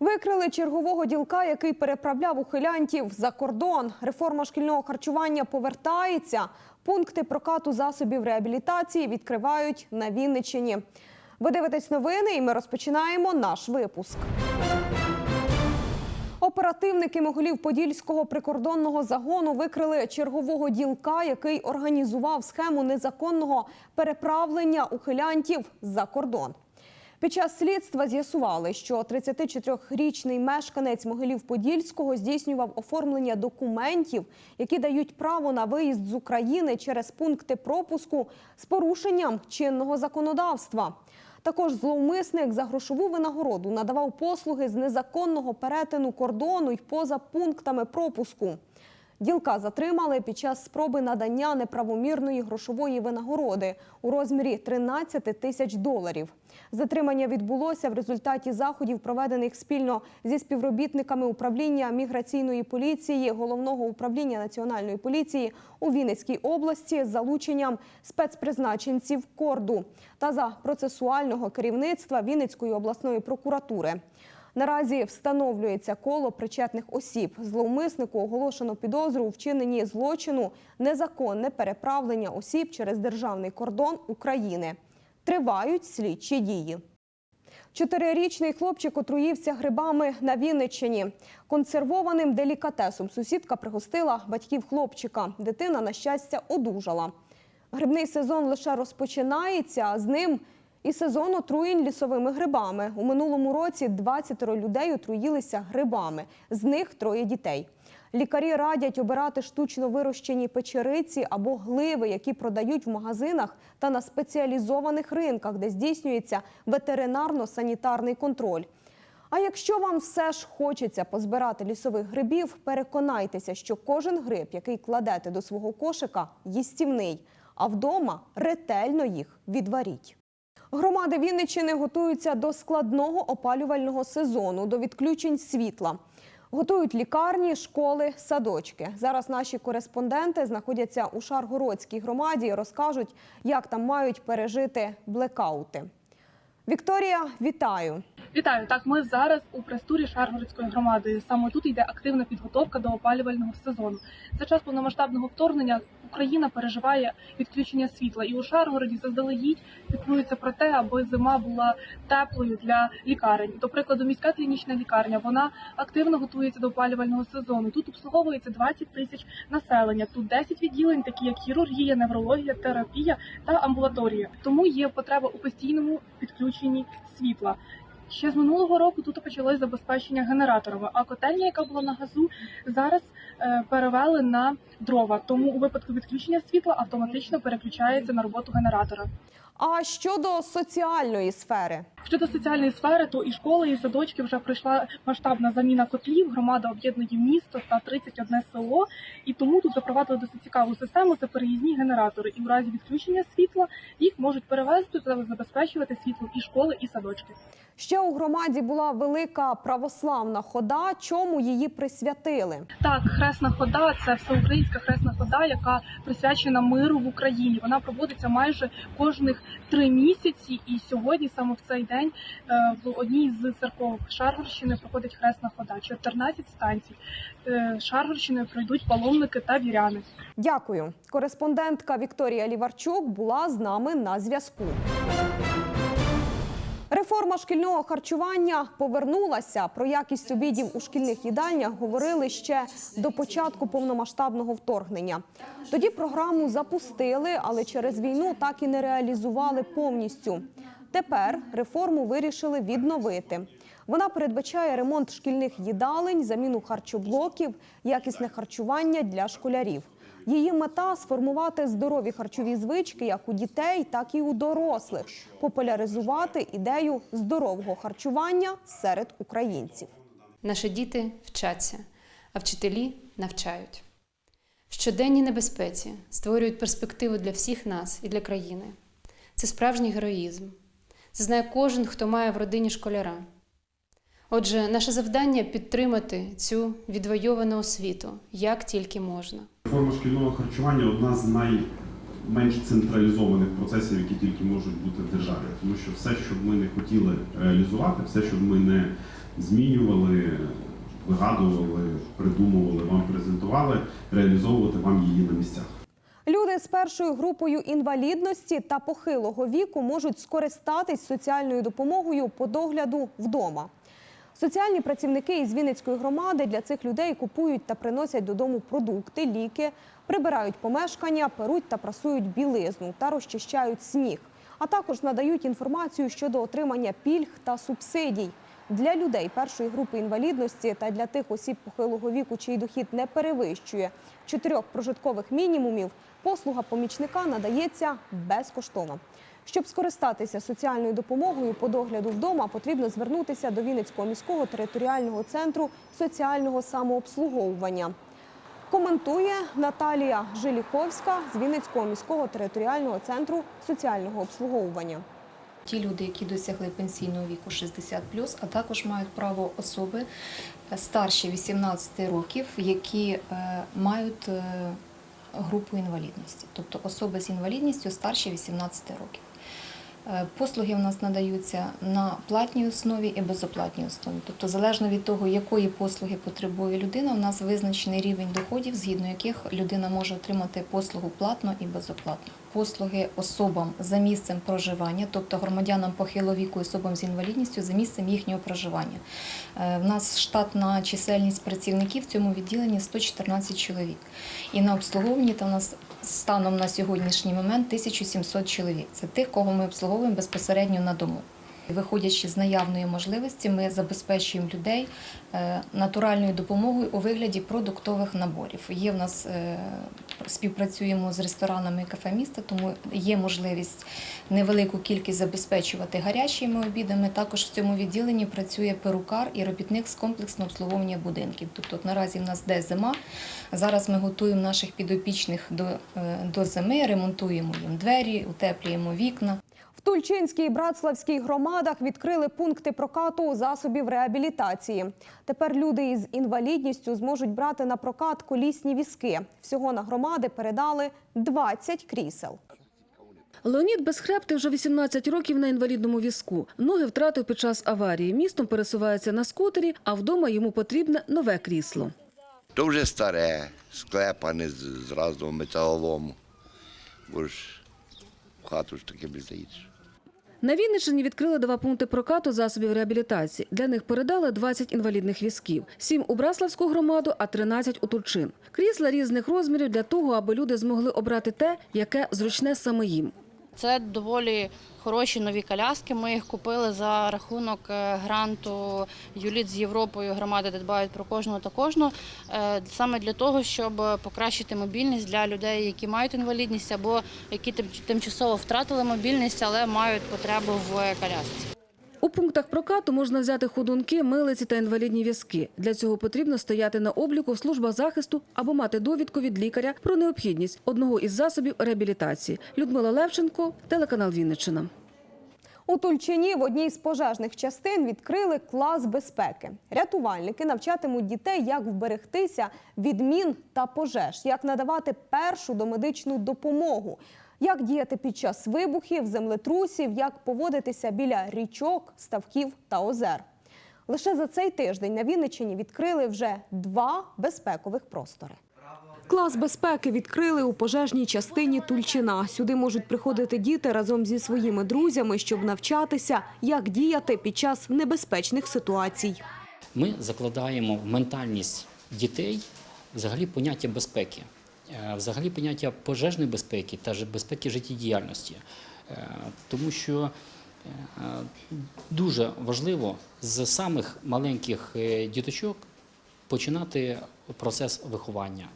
Викрили чергового ділка, який переправляв ухилянтів за кордон. Реформа шкільного харчування повертається. Пункти прокату засобів реабілітації відкривають на Вінниччині. Ви дивитесь новини, і ми розпочинаємо наш випуск. Оперативники Могилів Подільського прикордонного загону викрили чергового ділка, який організував схему незаконного переправлення ухилянтів за кордон. Під час слідства з'ясували, що 34-річний мешканець Могилів Подільського здійснював оформлення документів, які дають право на виїзд з України через пункти пропуску з порушенням чинного законодавства. Також зловмисник за грошову винагороду надавав послуги з незаконного перетину кордону й поза пунктами пропуску. Ділка затримали під час спроби надання неправомірної грошової винагороди у розмірі 13 тисяч доларів. Затримання відбулося в результаті заходів, проведених спільно зі співробітниками управління міграційної поліції, головного управління національної поліції у Вінницькій області з залученням спецпризначенців корду та за процесуального керівництва Вінницької обласної прокуратури. Наразі встановлюється коло причетних осіб. Зловмиснику оголошено підозру у вчиненні злочину незаконне переправлення осіб через державний кордон України. Тривають слідчі дії. Чотирирічний хлопчик отруївся грибами на Вінниччині. Консервованим делікатесом сусідка пригостила батьків хлопчика. Дитина, на щастя, одужала. Грибний сезон лише розпочинається, а з ним і сезон отруєнь лісовими грибами. У минулому році 20 людей отруїлися грибами, з них троє дітей. Лікарі радять обирати штучно вирощені печериці або гливи, які продають в магазинах та на спеціалізованих ринках, де здійснюється ветеринарно-санітарний контроль. А якщо вам все ж хочеться позбирати лісових грибів, переконайтеся, що кожен гриб, який кладете до свого кошика, їстівний, а вдома ретельно їх відваріть. Громади Вінниччини готуються до складного опалювального сезону, до відключень світла. Готують лікарні, школи, садочки. Зараз наші кореспонденти знаходяться у Шаргородській громаді і розкажуть, як там мають пережити блекаути. Вікторія, вітаю! Вітаю! Так, ми зараз у прес-турі Шаргородської громади. Саме тут йде активна підготовка до опалювального сезону. За час повномасштабного вторгнення Україна переживає відключення світла, і у Шаргороді заздалегідь піклуються про те, аби зима була теплою для лікарень. До прикладу, міська клінічна лікарня вона активно готується до опалювального сезону. Тут обслуговується 20 тисяч населення. Тут 10 відділень, такі як хірургія, неврологія, терапія та амбулаторія. Тому є потреба у постійному підключенні світла. Ще з минулого року тут почалось забезпечення генераторами, а котельня, яка була на газу, зараз е, перевели на дрова. Тому у випадку відключення світла автоматично переключається на роботу генератора. А щодо соціальної сфери, Щодо соціальної сфери, то і школи, і садочки вже пройшла масштабна заміна котлів. Громада об'єднує місто та 31 село. І тому тут запровадили досить цікаву систему. Це переїзні генератори. І в разі відключення світла їх можуть перевезти та забезпечувати світло і школи, і садочки. ще у громаді була велика православна хода. Чому її присвятили? Так, хресна хода це всеукраїнська хресна хода, яка присвячена миру в Україні. Вона проводиться майже кожних три місяці. І сьогодні, саме в цей день, е, в одній з церков Шаргорщини проходить хресна хода. 14 станцій шаргорщини Шаргорщиною пройдуть паломники та віряни. Дякую. Кореспондентка Вікторія Ліварчук була з нами на зв'язку. Реформа шкільного харчування повернулася. Про якість обідів у шкільних їдальнях говорили ще до початку повномасштабного вторгнення. Тоді програму запустили, але через війну так і не реалізували повністю. Тепер реформу вирішили відновити. Вона передбачає ремонт шкільних їдалень, заміну харчоблоків, якісне харчування для школярів. Її мета сформувати здорові харчові звички як у дітей, так і у дорослих, популяризувати ідею здорового харчування серед українців. Наші діти вчаться, а вчителі навчають. В щоденній небезпеці створюють перспективу для всіх нас і для країни. Це справжній героїзм. Це знає кожен, хто має в родині школяра. Отже, наше завдання підтримати цю відвойовану освіту як тільки можна. Форма шкільного харчування одна з найменш централізованих процесів, які тільки можуть бути в державі. Тому що все, що б ми не хотіли реалізувати, все, що б ми не змінювали, вигадували, придумували, вам презентували, реалізовувати вам її на місцях. Люди з першою групою інвалідності та похилого віку можуть скористатись соціальною допомогою по догляду вдома. Соціальні працівники із Вінницької громади для цих людей купують та приносять додому продукти, ліки, прибирають помешкання, перуть та прасують білизну та розчищають сніг, а також надають інформацію щодо отримання пільг та субсидій. Для людей першої групи інвалідності та для тих осіб похилого віку, чий дохід не перевищує чотирьох прожиткових мінімумів, послуга помічника надається безкоштовно. Щоб скористатися соціальною допомогою по догляду вдома, потрібно звернутися до Вінницького міського територіального центру соціального самообслуговування. Коментує Наталія Жиліховська з Вінницького міського територіального центру соціального обслуговування. Ті люди, які досягли пенсійного віку 60 а також мають право особи е, старші 18 років, які е, мають е, групу інвалідності, тобто особи з інвалідністю старші 18 років. Е, Послуги в нас надаються на платній основі і безоплатній основі. Тобто, залежно від того, якої послуги потребує людина, у нас визначений рівень доходів, згідно яких людина може отримати послугу платно і безоплатно. Послуги особам за місцем проживання, тобто громадянам похилого віку і особам з інвалідністю за місцем їхнього проживання. Е, В нас штатна чисельність працівників в цьому відділенні 114 чоловік. І на обслуговуванні там у нас станом на сьогоднішній момент 1700 чоловік. Це тих, кого ми обслуговуємо безпосередньо на дому. Виходячи з наявної можливості, ми забезпечуємо людей е, натуральною допомогою у вигляді продуктових наборів. Є в нас е, співпрацюємо з ресторанами кафе міста, тому є можливість невелику кількість забезпечувати гарячими обідами. Також в цьому відділенні працює перукар і робітник з комплексного обслуговування будинків. Тобто, наразі в нас де зима. Зараз ми готуємо наших підопічних до, е, до зими, ремонтуємо їм двері, утеплюємо вікна. В Тульчинській і Братславській громадах відкрили пункти прокату засобів реабілітації. Тепер люди із інвалідністю зможуть брати на прокат колісні візки. Всього на громади передали 20 крісел. Леонід Безхребти вже 18 років на інвалідному візку. Ноги втратив під час аварії. Містом пересувається на скутері, а вдома йому потрібне нове крісло. То вже старе, склепане з, з разного металолому. Бо ж в хату ж таке не здається. На Вінниччині відкрили два пункти прокату засобів реабілітації. Для них передали 20 інвалідних візків, 7 у Браславську громаду, а 13 у Турчин. Крісла різних розмірів для того, аби люди змогли обрати те, яке зручне саме їм. Це доволі хороші нові коляски. Ми їх купили за рахунок е, гранту Юліт з Європою громади, де дбають про кожного та кожну. Е, Саме для того, щоб покращити мобільність для людей, які мають інвалідність або які тим- тимчасово втратили мобільність, але мають потребу в колясці. У пунктах прокату можна взяти ходунки, милиці та інвалідні візки. Для цього потрібно стояти на обліку в службах захисту або мати довідку від лікаря про необхідність одного із засобів реабілітації. Людмила Левченко, телеканал Вінниччина. У Тульчині в одній з пожежних частин відкрили клас безпеки. Рятувальники навчатимуть дітей, як вберегтися від мін та пожеж, як надавати першу домедичну допомогу, як діяти під час вибухів, землетрусів, як поводитися біля річок, ставків та озер. Лише за цей тиждень на Вінниччині відкрили вже два безпекових простори. Клас безпеки відкрили у пожежній частині Тульчина. Сюди можуть приходити діти разом зі своїми друзями, щоб навчатися, як діяти під час небезпечних ситуацій. Ми закладаємо в ментальність дітей взагалі поняття безпеки, взагалі поняття пожежної безпеки та безпеки життєдіяльності. Е, Тому що е, дуже важливо з самих маленьких е, діточок починати процес виховання,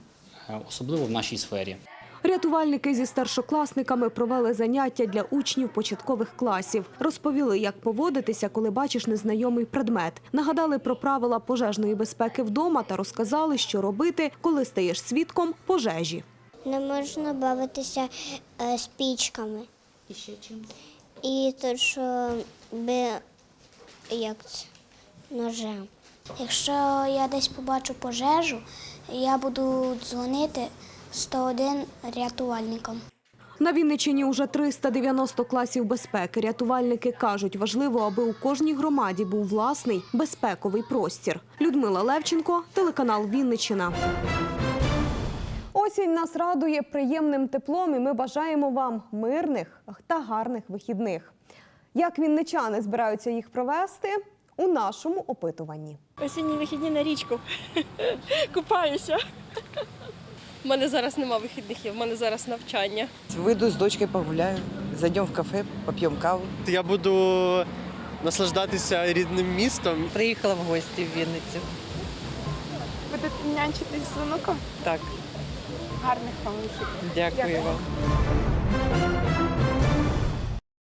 е, особливо в нашій сфері. Рятувальники зі старшокласниками провели заняття для учнів початкових класів. Розповіли, як поводитися, коли бачиш незнайомий предмет. Нагадали про правила пожежної безпеки вдома та розказали, що робити, коли стаєш свідком пожежі. Не можна бавитися е, спічками. І ще чим? І то, що би як це? ножем. Якщо я десь побачу пожежу, я буду дзвонити 101 рятувальникам. На Вінниччині уже 390 класів безпеки. Рятувальники кажуть, важливо, аби у кожній громаді був власний безпековий простір. Людмила Левченко, телеканал Вінниччина. Осінь нас радує приємним теплом, і ми бажаємо вам мирних та гарних вихідних. Як вінничани збираються їх провести у нашому опитуванні. Осінні вихідні на річку. Купаюся. У мене зараз нема вихідних, в мене зараз навчання. Вийду з дочкою погуляю, зайдем в кафе, поп'ємо каву. Я буду наслаждатися рідним містом. Приїхала в гості в Вінницю. Будете нянчитись з онуком? Так, Гарних вам вихідних. дякую вам.